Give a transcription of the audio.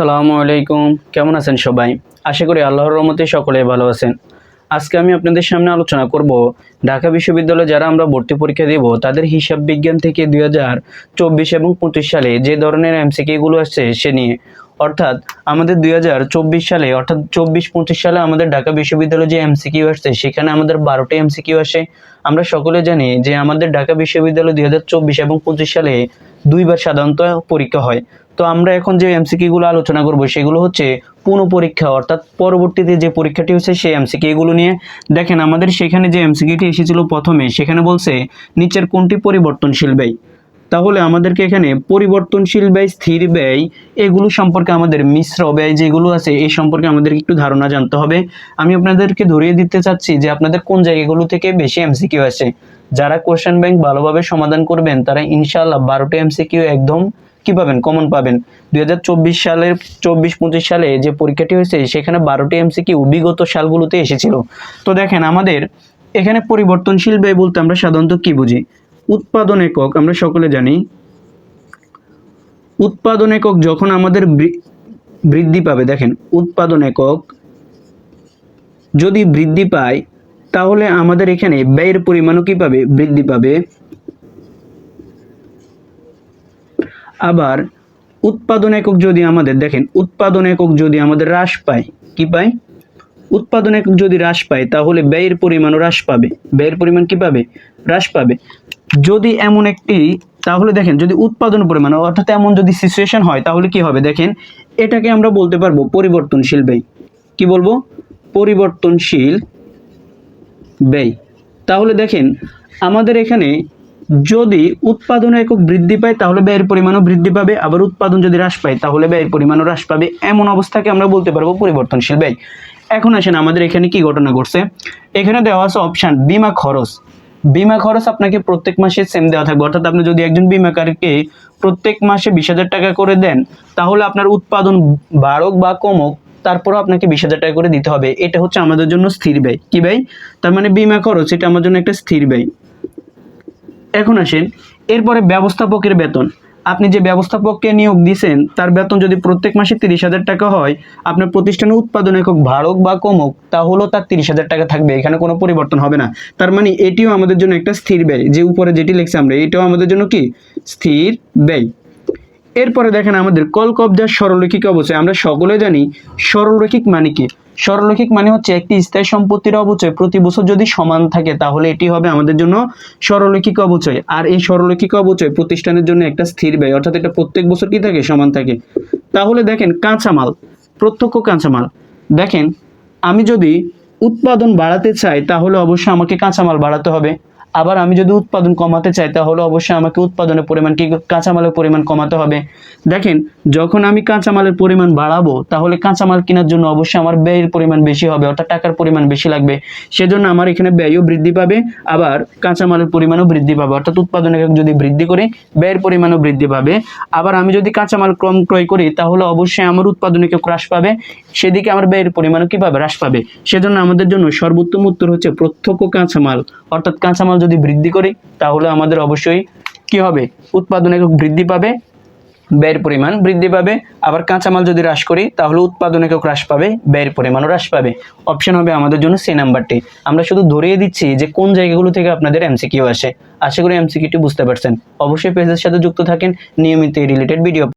আসসালামু আলাইকুম। কেমন আছেন সবাই? আশা করি আল্লাহর রহমতে সকলে ভালো আছেন। আজকে আমি আপনাদের সামনে আলোচনা করব, ঢাকা বিশ্ববিদ্যালয়ে যারা আমরা ভর্তি পরীক্ষা দেব, তাদের হিসাব বিজ্ঞান থেকে দুই হাজার চব্বিশ এবং পঁচিশ সালে যে ধরনের এমসিকিগুলো আসছে সে নিয়ে। অর্থাৎ আমাদের দুই হাজার চব্বিশ সালে, অর্থাৎ চব্বিশ পঁচিশ সালে আমাদের ঢাকা বিশ্ববিদ্যালয়ে যে এমসিকিউ আসছে, সেখানে আমাদের বারোটি এমসিকিউ আসে। আমরা সকলে জানি যে আমাদের ঢাকা বিশ্ববিদ্যালয় দুই হাজার চব্বিশ এবং পঁচিশ সালে দুইবার সাধারণত পরীক্ষা হয়। তো আমরা এখন যে এমসিকিউগুলো আলোচনা করব, সেগুলো হচ্ছে পুনঃ পরীক্ষা, অর্থাৎ পরবর্তীতে যে পরীক্ষাটি হচ্ছে সেই এমসিকিউগুলো নিয়ে। দেখেন, আমাদের সেখানে যে এমসিকিউটি এসেছিল প্রথমে, সেখানে বলছে, নিচের কোনটি পরিবর্তনশীল ব্যয়? তাহলে আমাদেরকে এখানে পরিবর্তনশীল ব্যয়, স্থির ব্যয় এগুলো সম্পর্কে আমাদের মিশ্র ব্যয় যেগুলো আছে, এই সম্পর্কে আমাদের একটু ধারণা জানতে হবে। আমি আপনাদেরকে ধরিয়ে দিতে চাচ্ছি যে আপনাদের কোন জায়গাগুলো থেকে বেশি এমসিকিউ আছে যারা কোশ্চেন ব্যাংক ভালোভাবে সমাধান করবেন, তারা ইনশাআল্লাহ বারোটি এমসিকিউ একদম কি পাবেন? কমন পাবেন। দুই হাজার চব্বিশ সালের, চব্বিশ পঁচিশ সালে যে পরীক্ষাটি হয়েছে, সেখানে বারোটি এমসিকিউ বিগত সালগুলোতে এসেছিল। তো দেখেন, আমাদের এখানে পরিবর্তনশীল ব্যয় বলতে আমরা সাধারণত কি বুঝি? উৎপাদন একক, আমরা সকলে জানি, উৎপাদন একক যখন আমাদের বৃদ্ধি পাবে, দেখেন, উৎপাদন একক যদি বৃদ্ধি পায়, তাহলে আমাদের এখানে ব্যয়ের পরিমাণও কি পাবে? বৃদ্ধি পাবে। আবার উৎপাদন একক যদি আমাদের, দেখেন, উৎপাদন একক যদি আমাদের হ্রাস পায়, কি পায়? উৎপাদন একক যদি হ্রাস পায়, তাহলে ব্যয়ের পরিমাণও হ্রাস পাবে। ব্যয়ের পরিমাণ কি পাবে? হ্রাস পাবে। যদি এমন একটি, তাহলে দেখেন যদি উৎপাদন পরিমাণ, অর্থাৎ এমন যদি সিচুয়েশন হয়, তাহলে কি হবে? দেখেন, এটাকে আমরা বলতে পারব পরিবর্তনশীল ব্যয়। কি বলব? পরিবর্তনশীল ব্যয়। তাহলে দেখেন, আমাদের এখানে যদি উৎপাদন একক বৃদ্ধি পায়, তাহলে ব্যয়ের পরিমাণও বৃদ্ধি পাবে। আবার উৎপাদন যদি হ্রাস পায়, তাহলে ব্যয়ের পরিমাণও হ্রাস পাবে। এমন অবস্থাকে আমরা বলতে পারব পরিবর্তনশীল ব্যয়। এখন আসেন আমাদের এখানে কি ঘটনা ঘটছে? এখানে দেওয়া আছে অপশান বিমা খরচ। বিমা খরচ আপনাকে প্রত্যেক মাসে সেম দেওয়া থাকবে। অর্থাৎ আপনি যদি একজন বিমাকারকে প্রত্যেক মাসে বিশ হাজার টাকা করে দেন, তাহলে আপনার উৎপাদন বাড়ক বা কমক, তারপরও আপনাকে বিশ হাজার টাকা করে দিতে হবে। এটা হচ্ছে আমাদের জন্য স্থির ব্যয়। কি ব্যয়? তার মানে বিমা খরচ, এটা আমার জন্য একটা স্থির ব্যয়। এখন আসেন, এরপরে ব্যবস্থাপকের বেতন। আপনি যে ব্যবস্থাপককে নিয়োগ দিয়েছেন তার বেতন যদি প্রত্যেক মাসে তিরিশ হাজার টাকা হয়, আপনার প্রতিষ্ঠানের উৎপাদন একক ভাড়ক বা কমক, তাহলেও তার তিরিশ হাজার টাকা থাকবে, এখানে কোনো পরিবর্তন হবে না। তার মানে এটিও আমাদের জন্য একটা স্থির ব্যয়, যে উপরে যেটি লিখছি আমরা, এটাও আমাদের জন্য কি? স্থির ব্যয়। এরপরে দেখেন আমাদের কল কবজার সরলরৈখিক অবচয় আমরা সকলে জানি সরলরৈখিক মানে কি? সরলরৈখিক মানে হচ্ছে একটি স্থায়ী সম্পত্তির অবচয় প্রতি বছর যদি সমান থাকে, তাহলে এটি হবে আমাদের জন্য সরলরৈখিক অবচয় আর এই সরলরৈখিক অবচয় প্রতিষ্ঠানের জন্য একটা স্থির ব্যয়, অর্থাৎ এটা প্রত্যেক বছর কি থাকে? সমান থাকে। তাহলে দেখেন কাঁচামাল প্রত্যক্ষ কাঁচামাল দেখেন, আমি যদি উৎপাদন বাড়াতে চাই, তাহলে অবশ্যই আমাকে কাঁচামাল বাড়াতে হবে। আবার আমি যদি উৎপাদন কমাতে চাই, তাহলে অবশ্যই আমাকে উৎপাদনের পরিমাণ কি, কাঁচামালের পরিমাণ কমাতে হবে। দেখেন, যখন আমি কাঁচামালের পরিমাণ বাড়াবো, তাহলে কাঁচামাল কেনার জন্য অবশ্যই আমার ব্যয়ের পরিমাণ বেশি হবে, অর্থাৎ টাকার পরিমাণ বেশি লাগবে। সেজন্য আমার এখানে ব্যয়ও বৃদ্ধি পাবে, আবার কাঁচামালের পরিমাণও বৃদ্ধি পাবে। অর্থাৎ উৎপাদন যদি বৃদ্ধি করি, ব্যয়ের পরিমাণও বৃদ্ধি পাবে। আবার আমি যদি কাঁচামাল কম ক্রয় করি, তাহলে অবশ্যই আমার উৎপাদন একক হ্রাস পাবে, সেদিকে আমার ব্যয়ের পরিমাণও কি পাবে হ্রাস পাবে? সেজন্য আমাদের জন্য সর্বোত্তম উত্তর হচ্ছে প্রত্যক্ষ কাঁচামাল, অর্থাৎ কাঁচামাল যদি বৃদ্ধি করি, তাহলে আমাদের অবশ্যই কি হবে? উৎপাদন একক বৃদ্ধি পাবে, ব্যয়ের পরিমাণ বৃদ্ধি পাবে। আবার কাঁচামাল যদি হ্রাস করি, তাহলে উৎপাদন একক হ্রাস পাবে, ব্যয়ের পরিমাণও হ্রাস পাবে। অপশন হবে আমাদের জন্য সে নাম্বারটি আমরা শুধু ধরিয়ে দিচ্ছি যে কোন জায়গাগুলো থেকে আপনাদের এমসিকিউ আসে। আশা করি এমসিকিউটি বুঝতে পারছেন। অবশ্যই পেজের সাথে যুক্ত থাকেন, নিয়মিত এই রিলেটেড ভিডিও